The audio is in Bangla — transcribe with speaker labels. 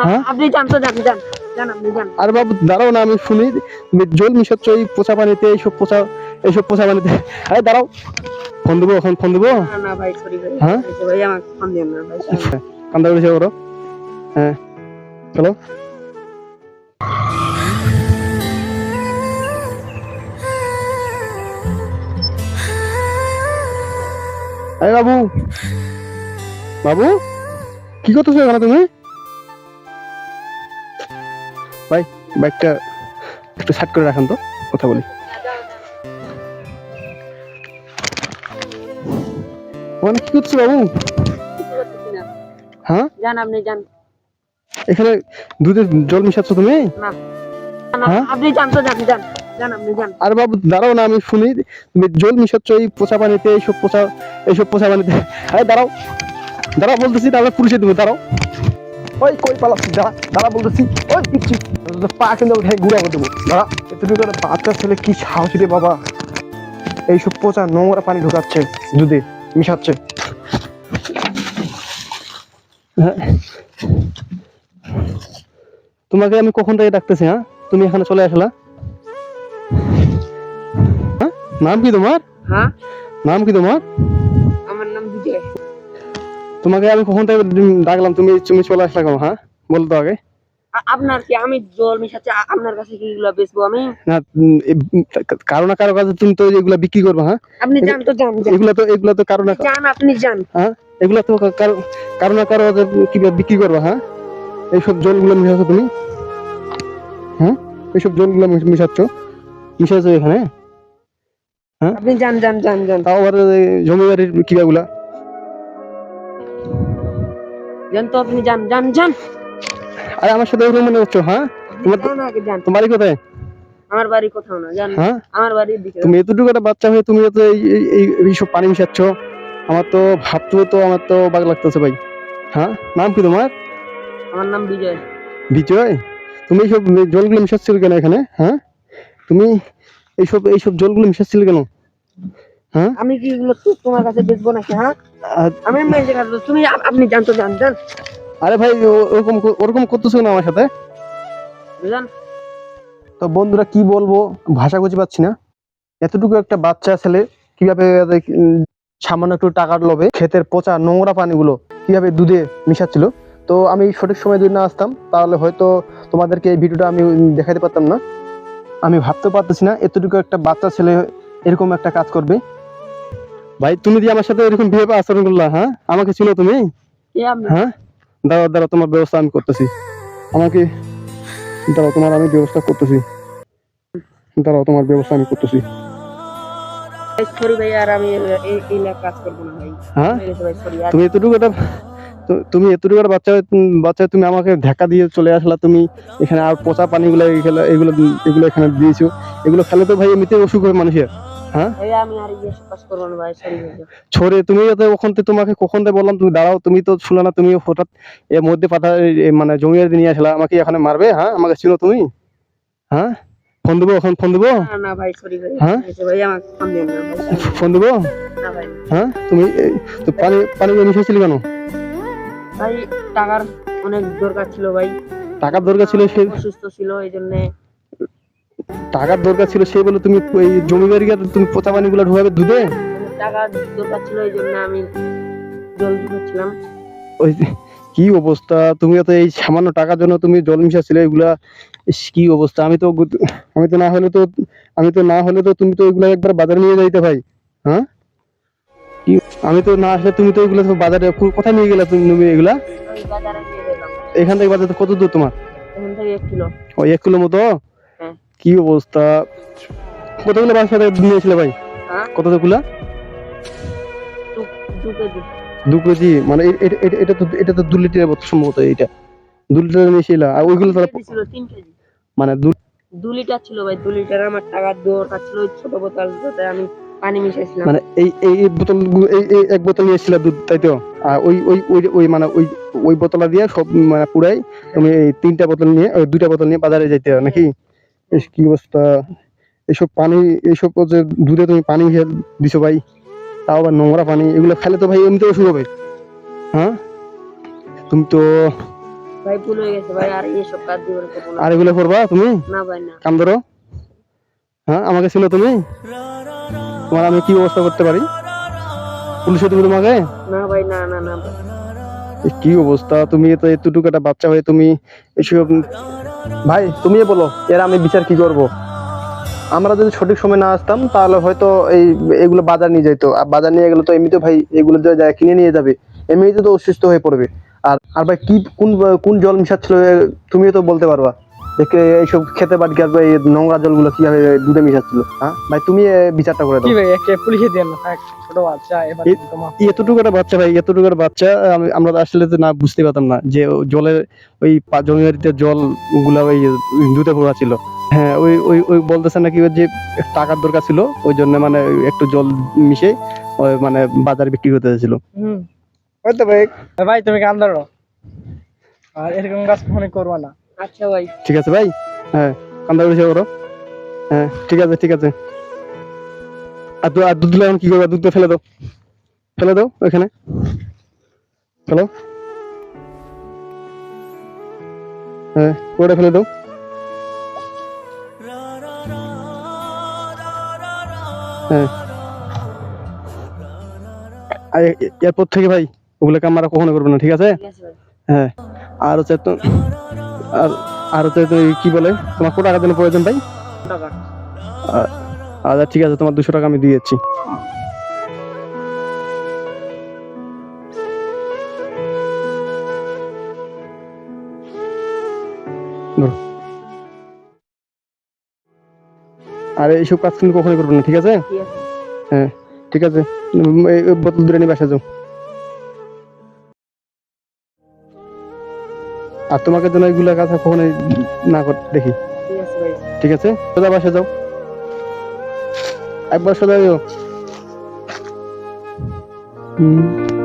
Speaker 1: হ্যাঁ?
Speaker 2: আপনি যান তো যান যান যান আপনি যান।
Speaker 1: আর বাবু দাঁড়াও না আমি শুনি। জল মিশাচ্ছ এই পানিতে এইসব পানিতে। আরে দাঁড়াও। ফোন দেবো এখন ফোন দেবো? হ্যাঁ? আচ্ছা কান্দা করেছে ওরা হ্যাঁ। চলো। আরে বাবু। বাবু? কি করতেছো এখানে তুমি? ভাই বাইকটা একটু সাইড করে রাখেন তো কথা বলি। ওখানে কি করছ বাবু। হ্যাঁ?
Speaker 2: যান আপনি যান
Speaker 1: এখানে দুধে জল মিশাচ্ছ তুমি? হ্যাঁ?
Speaker 2: আপনি যান তো যান যান
Speaker 1: আর বাবু দাঁড়াও না আমি শুনি। তুমি জল মিশাচ্ছ এই পোচা পানিতে এইসব পোচা এইসব পোচা পানিতে। আরে দাঁড়াও দাঁড়াও বলতেছি তাহলে পুলিশে দেবো দাঁড়াও। ওই কই পালাচ্ছি? দাঁড়া দাঁড়া বলতেছি ওই পিচ্ছি। পা কিন্তু ঘুরে করে দেবো। দাঁড়া এতটুকু একটা বাচ্চা ছেলে কি সাহস রে বাবা। এইসব পচা নোংরা পানি ঢুকাচ্ছে দুধে মিশাচ্ছে। হ্যাঁ। তোমাকে আমি কখন থেকে ডাকতেছি হ্যাঁ? তুমি এখানে চলে আসলা। হ্যাঁ? নাম কি তোমার?
Speaker 2: হ্যাঁ?
Speaker 1: নাম কি তোমার? তোমাকে আমি কখন থেকে ডাকলাম? তুমি তুমি চলে আসলা কেন হ্যাঁ? বলো তো আগে।
Speaker 2: আপনার কি আমি জল মিশাচ্ছি? আপনার কাছে কি এগুলো বেচবো আমি?
Speaker 1: না কারও না কারও কাছে তুমি তো এগুলা বিক্রি করবে হ্যাঁ?
Speaker 2: আপনি যান তো যান।
Speaker 1: এগুলা তো এগুলা তো কারও না
Speaker 2: যান আপনি যান।
Speaker 1: হ্যাঁ? এগুলা তো কারও কারও না কারও কাছে কীভাবে বিক্রি করবে হ্যাঁ? এইসব জলগুলো মিশাচ্ছ তুমি? হ্যাঁ? এইসব জলগুলো মিশ- মিশাচ্ছ? মিশাচ্ছ এখানে?
Speaker 2: আপনি জান যান জান যান।
Speaker 1: তাও আবার জমিবাড়ির কিবাগুলা?
Speaker 2: যান তো আপনি যান যান যান
Speaker 1: আরে আমার সাথে মনে হ্যাঁ? তোমার বাড়ি কোথায়?
Speaker 2: আমার বাড়ি কোথাও না যান
Speaker 1: হ্যাঁ?
Speaker 2: আমার বাড়ির দিকে।
Speaker 1: তুমি এতটুকু একটা বাচ্চা হয়ে তুমি তো এই এই- এই এইসব পানি মিশাচ্ছ আমার তো ভাবতেও তো আমার তো বাগ লাগতেছে ভাই। হ্যাঁ? নাম কি তোমার?
Speaker 2: আমার নাম বিজয়।
Speaker 1: বিজয়? তুমি এইসব জলগুলো মিশাচ্ছিল কেন এখানে হ্যাঁ? তুমি এইসব এইসব জলগুলো মিশাচ্ছিল কেন? হ্যাঁ?
Speaker 2: আমি কি এগুলো তোমার কাছে বেচবো নাকি হ্যাঁ? আমি মেয়েদের কাছে তুমি আপনি জান তো জান জান।
Speaker 1: আরে ভাই ওরকম ওরকম করতেছো না আমার সাথে?
Speaker 2: বুঝলেন?
Speaker 1: তো বন্ধুরা কি বলব? ভাষা খুঁজে পাচ্ছি না। এতটুকু একটা বাচ্চা ছেলে কীভাবে সামান্য একটু টাকার লোভে ক্ষেতের পচা নোংরা পানিগুলো কীভাবে দুধে মিশাচ্ছিল। তো আমি সঠিক সময় যদি না আসতাম তাহলে হয়তো তোমাদেরকে এই ভিডিওটা আমি দেখাতে পারতাম না। আমি ভাবতে পারতেছি না এতটুকু একটা বাচ্চা ছেলে এরকম একটা কাজ করবে। ভাই তুমি যে আমার সাথে এরকম বিহেভ আচরণ করলা হ্যাঁ? আমাকে ছিল তুমি? হ্যাঁ? দাঁড়াও দাঁড়াও তোমার ব্যবস্থা আমি করতেছি। আমাকে দাঁড়াও তোমার আমি ব্যবস্থা করতেছি। দাঁড়াও তোমার ব্যবস্থা আমি করতেছি। তুমি এতটুকু একটা তুমি এতটুকু একটা বাচ্চা বাচ্চা তুমি আমাকে ধাক্কা দিয়ে চলে আসলা তুমি এখানে আর পচা পানিগুলো এগুলো এগুলো এগুলো এখানে দিয়েছ। এগুলো খেলে তো ভাই এমনিতে অসুখ হয় মানুষের। হ্যাঁ?
Speaker 2: আমি আর ইয়ে কাজ করব না ভাই সরি ভাই।
Speaker 1: তুমি তো ওখান থেকে তোমাকে কখন বললাম তুমি দাঁড়াও তুমি তো শুনলে না তুমি হঠাৎ এর মধ্যে এ- মানে জমিয়ে নিয়ে আসলা আমাকে এখানে মারবে হ্যাঁ? আমাকে ছিল তুমি? হ্যাঁ? ফোন দেবো এখন ফোন দেবো?
Speaker 2: না ভাই সরি ভাই।
Speaker 1: হ্যাঁ?
Speaker 2: ভাই আমাকে ফোন দিন।
Speaker 1: ফোন দেবো?
Speaker 2: না ভাই।
Speaker 1: হ্যাঁ? তুমি তো পানি পানি মিশিয়েছিলে কেন?
Speaker 2: ভাই টাকার অনেক দরকার ছিল ভাই।
Speaker 1: টাকার দরকার ছিল সে
Speaker 2: অসুস্থ ছিল এই জন্য
Speaker 1: টাকার দরকার ছিল সেই বলে তুমি এই জমি বাড়ি গিয়ে তুমি পোচা পানিগুলো ঢুকাবে দুধে?
Speaker 2: টাকা দরকার ছিল জন্য আমি
Speaker 1: ওই কি অবস্থা? তুমি তো এই সামান্য টাকার জন্য তুমি জল মিশাচ্ছিলে এগুলা কি অবস্থা? আমি তো আমি তো না হলে তো আমি তো না হলে তো তুমি তো এগুলা একবার বাজারে নিয়ে যাইতে ভাই হ্যাঁ? আমি তো না আসলে তুমি তো এগুলো তো বাজারে কোথায় নিয়ে গেলে তুমি এগুলা? এখান থেকে বাজারে কত দূর তোমার?
Speaker 2: এখান থেকে এক কিলো।
Speaker 1: ওই এক কিলো মতো। কি অবস্থা? কতগুলো বাসা থেকে নিয়েছিলে ভাই?
Speaker 2: হ্যাঁ?
Speaker 1: কতগুলা?
Speaker 2: দু- কেজি।
Speaker 1: মানে এটা তো এটা তো দু লিটারের মতো সম্ভবত এইটা। দু লিটার নিয়েছিল আর ওইগুলো
Speaker 2: কেজি
Speaker 1: মানে দু
Speaker 2: দু লিটার ছিল ভাই দু লিটার। আমার টাকার দরকার ছিল ওই ছোট বোতল তাতে আমি পানি মিশাইছিলাম।
Speaker 1: মানে এই এই বোতল এই এই এক বোতল নিয়েছিল দুধ তাই তো? আর ওই ওই ওই ওই মানে ওই ওই বোতলা দিয়ে সব মানে পুরাই তুমি এই তিনটা বোতল নিয়ে ওই দুইটা বোতল নিয়ে বাজারে যাইতে হবে নাকি? এস কি অবস্থা? এইসব পানি এইসব যে দুধে তুমি পানি মিশিয়ে দিছো ভাই তাও আবার নোংরা পানি এগুলো খেলে তো ভাই এমনিতে অসুখ হবে। হ্যাঁ? তুমি তো
Speaker 2: ভাই ভুল হয়ে গেছে ভাই আর এসব কাজ জীবনে করব না।
Speaker 1: আর এগুলো করবা তুমি?
Speaker 2: না ভাই না।
Speaker 1: কাম ধরো। হ্যাঁ আমাকে ছিল তুমি? তোমার আমি কি ব্যবস্থা করতে পারি? পুলিশে তুমি তোমাকে?
Speaker 2: না ভাই না না না
Speaker 1: কি অবস্থা? তুমি তো এতটুকু একটা বাচ্চা হয়ে তুমি এসব ভাই তুমি বলো, এর আমি বিচার কি করব? আমরা যদি সঠিক সময় না আসতাম, তাহলে হয়তো এই এগুলো বাজার নিয়ে যেত আর বাজার নিয়ে গেলে তো এমনিতে ভাই, এগুলো যে যায় কিনে নিয়ে যাবে এমনিতে তো অসুস্থ হয়ে পড়বে। আর আর ভাই, কি কোন কোন জল মিশাচ্ছিল তুমি তুমিও তো বলতে পারবা। দেখে এইসব খেতে পারি আর এই নোংরা জলগুলো কীভাবে দুধে মিশাচ্ছিল হ্যাঁ? ভাই তুমি বিচারটা করে দাও।
Speaker 3: কি ভাই একে পুলিশে দিয়ে না ছোট বাচ্চা এবার তোমার
Speaker 1: এতটুকু একটা বাচ্চা ভাই এতটুকু একটা বাচ্চা আমি আমরা আসলে তো না বুঝতে পারতাম না যে জলের ওই জমিবাড়িতে জলগুলা ওই দুধে ভরা ছিল। হ্যাঁ ওই ওই ওই বলতেছে নাকি যে টাকার দরকার ছিল ওই জন্য মানে একটু জল মিশে ওই মানে বাজারে বিক্রি করতে চাইছিল
Speaker 3: হুম। ওই তো ভাই। ভাই তুমি কান ধরো। আর এরকম কাজ কখনোই করবা না।
Speaker 2: আচ্ছা ভাই।
Speaker 1: ঠিক আছে ভাই? হ্যাঁ কান্দা করো। হ্যাঁ ঠিক আছে ঠিক আছে। আর আর দুধ দিলে এখন কি করবে? দুধ ফেলে দাও। ফেলে দাও ওইখানে। ফেলো হ্যাঁ ওটা ফেলে দাও। হ্যাঁ। এরপর থেকে ভাই ওগুলো আমরা কখনো করব না ঠিক আছে? হ্যাঁ। আর হচ্ছে তো আর আর হচ্ছে কি বলে? তোমার কত টাকা দিনের প্রয়োজন ভাই?
Speaker 2: টাকা
Speaker 1: আচ্ছা ঠিক আছে তোমার দুশো টাকা আমি দিয়ে ধরো। আর এইসব কাজ কিন্তু কখনোই করব না ঠিক আছে? হ্যাঁ ঠিক আছে। বোতল দূরে নিয়ে বাসা যাও। আর তোমাকে যেন এইগুলা কথা কখনোই না করতে দেখি।
Speaker 2: ঠিক আছে? ভাই
Speaker 1: ঠিক আছে সোজা বাসা যাও। একবার সোজা যাও হুম।